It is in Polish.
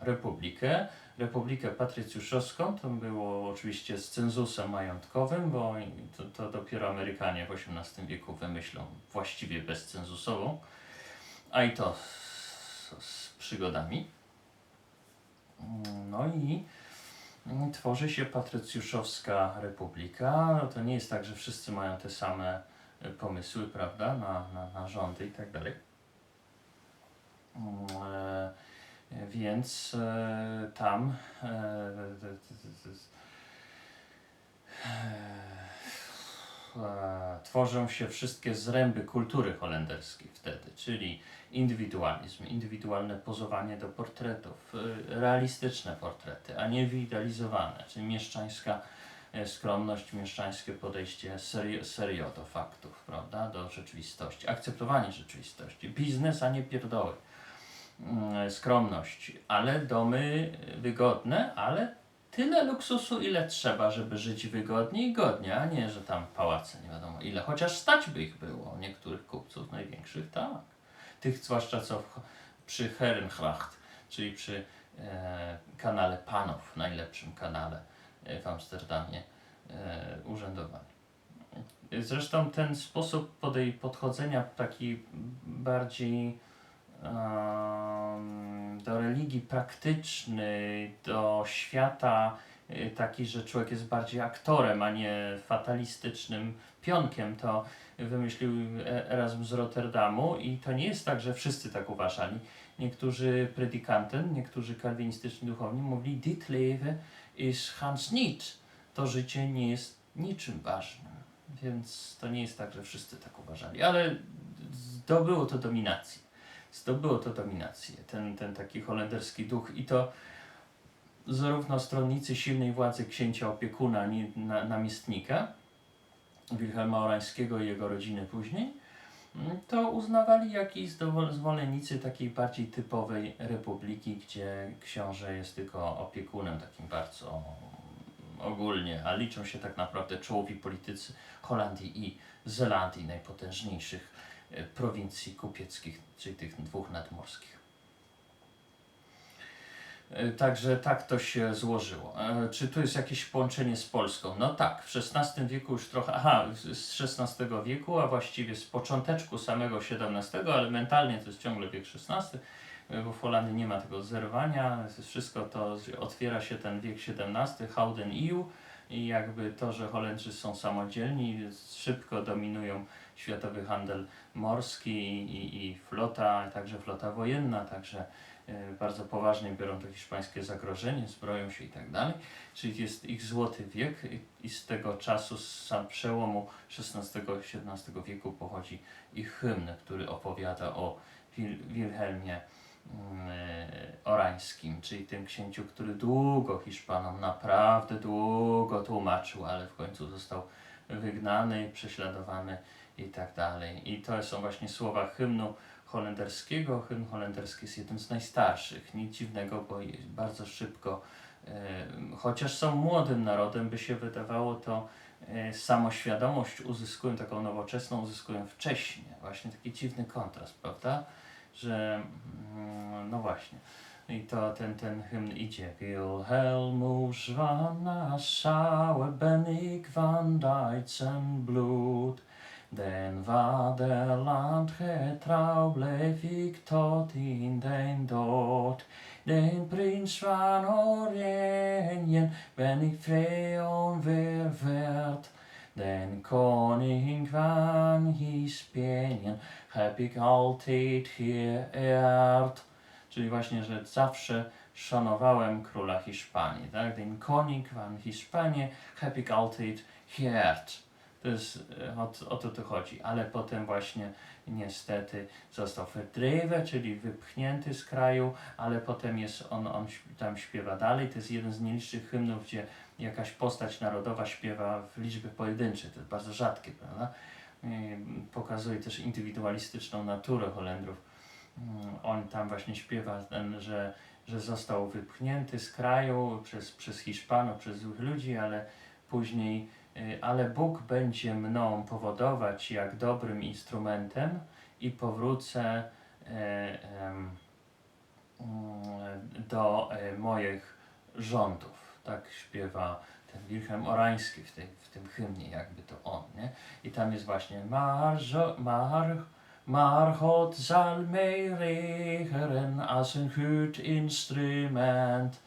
republikę, republikę patrycjuszowską, to było oczywiście z cenzusem majątkowym, bo to, to dopiero Amerykanie w XVIII wieku wymyślą właściwie bezcenzusową, a i to z, z przygodami. No i mm, tworzy się patrycjuszowska republika. No to nie jest tak, że wszyscy mają te same e, pomysły, prawda, na, na, na rządy i tak dalej. Mm, e, Więc e, tam e, e, tworzą się wszystkie zręby kultury holenderskiej wtedy, czyli indywidualizm, indywidualne pozowanie do portretów, realistyczne portrety, a nie wyidealizowane, czyli mieszczańska skromność, mieszczańskie podejście serio, serio do faktów, prawda, do rzeczywistości, akceptowanie rzeczywistości, biznes, a nie pierdoły skromność, ale domy wygodne, ale tyle luksusu, ile trzeba, żeby żyć wygodnie i godnie, a nie, że tam pałace nie wiadomo ile. Chociaż stać by ich było, niektórych kupców największych, tak. Tych zwłaszcza co w, przy Herrengracht, czyli przy e, kanale Panów, najlepszym kanale e, w Amsterdamie e, urzędowali. Zresztą ten sposób podej- podchodzenia taki bardziej do religii praktyczny, do świata y, taki, że człowiek jest bardziej aktorem, a nie fatalistycznym pionkiem, to wymyślił E- Erasmus z Rotterdamu i to nie jest tak, że wszyscy tak uważali. Niektórzy predikanten, niektórzy kalwinistyczni duchowni mówili dit leven is ganz niet. To życie nie jest niczym ważnym. Więc to nie jest tak, że wszyscy tak uważali, ale zdobyło to dominację zdobyło to dominację, ten, ten taki holenderski duch i to zarówno stronnicy silnej władzy księcia opiekuna, namiestnika, Wilhelma Orańskiego i jego rodziny później, mm, to uznawali, jak i zwolennicy takiej bardziej typowej republiki, gdzie książę jest tylko opiekunem takim bardzo ogólnie, a liczą się tak naprawdę czołowi politycy Holandii i Zelandii, najpotężniejszych prowincji kupieckich, czyli tych dwóch nadmorskich. E, Także tak to się złożyło. E, Czy tu jest jakieś połączenie z Polską? No tak, w XVI wieku już trochę, aha, z- XVI wieku, a właściwie z począteczku samego XVII, ale mentalnie to jest ciągle wiek XVI, e, bo w Holandii nie ma tego zerwania, wszystko to, otwiera się ten wiek XVII, Houden EU i jakby to, że Holendrzy są samodzielni, szybko dominują światowy handel morski i, i, i flota, także flota wojenna, także e, bardzo poważnie biorą to hiszpańskie zagrożenie, zbroją się i tak dalej. Czyli jest ich złoty wiek i, z tego czasu, z przełomu XVI-XVII wieku pochodzi ich hymn, który opowiada o Wil Wilhelmie Orańskim, czyli tym księciu, który długo Hiszpanom, naprawdę długo tłumaczył, ale w końcu został wygnany, prześladowany i tak dalej. I to są właśnie słowa hymnu holenderskiego. Hymn holenderski jest jednym z najstarszych. Nic dziwnego, bo bardzo szybko, e, chociaż są młodym narodem, by się wydawało, to e, samoświadomość uzyskują, taką nowoczesną uzyskują wcześniej. Właśnie taki dziwny kontrast, prawda? Że, mm, no właśnie. I to ten, ten hymn idzie. Wilhelmus van Nassau ben ik van Duits en bloed. Den vaderland getrouw bleef ik tot in den dood. Den prins van Oranien ben ik vreon verwerd. Den koning van Hispaniën heb ik altijd. Czyli właśnie, że zawsze szanowałem króla Hiszpanii, tak? Den koning van Hispanię heb ik altijd. To jest, e, o, o to tu chodzi. Ale potem właśnie niestety został verdreven, czyli wypchnięty z kraju, ale potem jest on, on tam śpiewa dalej. To jest jeden z nielicznych hymnów, gdzie jakaś postać narodowa śpiewa w liczbie pojedynczej. To jest bardzo rzadkie, prawda? Pokazuje też indywidualistyczną naturę Holendrów. Mm, On tam właśnie śpiewa, ten, że, że został wypchnięty z kraju przez, przez Hiszpanów, przez złych ludzi, ale później y, ale Bóg będzie mną powodować jak dobrym instrumentem i powrócę em, mm, do e, moich rządów. Tak śpiewa ten Wilhelm Orański w, tej, w tym hymnie, jakby to on, nie? I tam jest właśnie Marzo, Mar, Margot zal mij instrument.